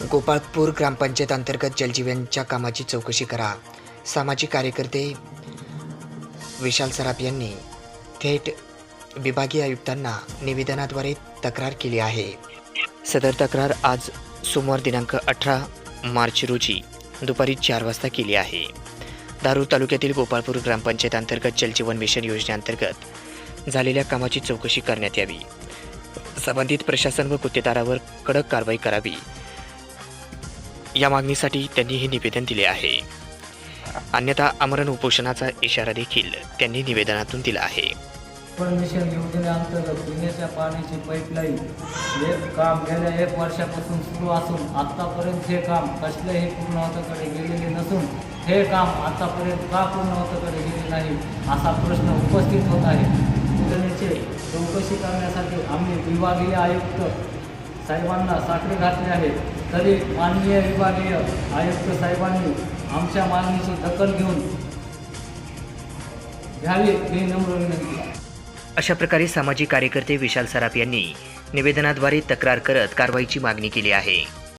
गोपाळपूर ग्रामपंचायत अंतर्गत जलजीवनच्या कामाची चौकशी करा. सामाजिक कार्यकर्ते विशाल सराफ यांनी थेट विभागीय आयुक्तांना निवेदनाद्वारे तक्रार केली आहे. सदर तक्रार आज सोमवार दिनांक अठरा मार्च रोजी दुपारी चार वाजता केली आहे. दारू तालुक्यातील गोपाळपूर ग्रामपंचायत अंतर्गत जलजीवन मिशन योजनेअंतर्गत झालेल्या कामाची चौकशी करण्यात यावी. संबंधित प्रशासन व गुत्तेदारावर कडक कारवाई करावी. या मागणीसाठी त्यांनी हे निवेदन दिले आहे. अन्यथा आमरण उपोषणाचा इशारा देखील त्यांनी निवेदनातून दिला आहे. पण मिशन योजनेअंतर्गत पिण्याच्या पाण्याची पाईपलाईन हे काम गेल्या एक वर्षापासून सुरू असून आत्तापर्यंत हे काम कसल्याही पूर्णवताकडे गेलेले नसून हे काम आतापर्यंत का पूर्णवताकडे गेले नाही असा प्रश्न उपस्थित होत आहे. योजनेचे चौकशी करण्यासाठी आम्ही विभागीय आयुक्त साहेबांना साखरे घातले आहे तरी माननीय विभागीय आयुक्त साहेबांनी आमच्या मागणीची दखल घेऊन घ्यावी हे नम्र विनंती अशा प्रकारे सामाजिक कार्यकर्ते विशाल सराफ यांनी निवेदनाद्वारे तक्रार करत कारवाईची मागणी केली आहे.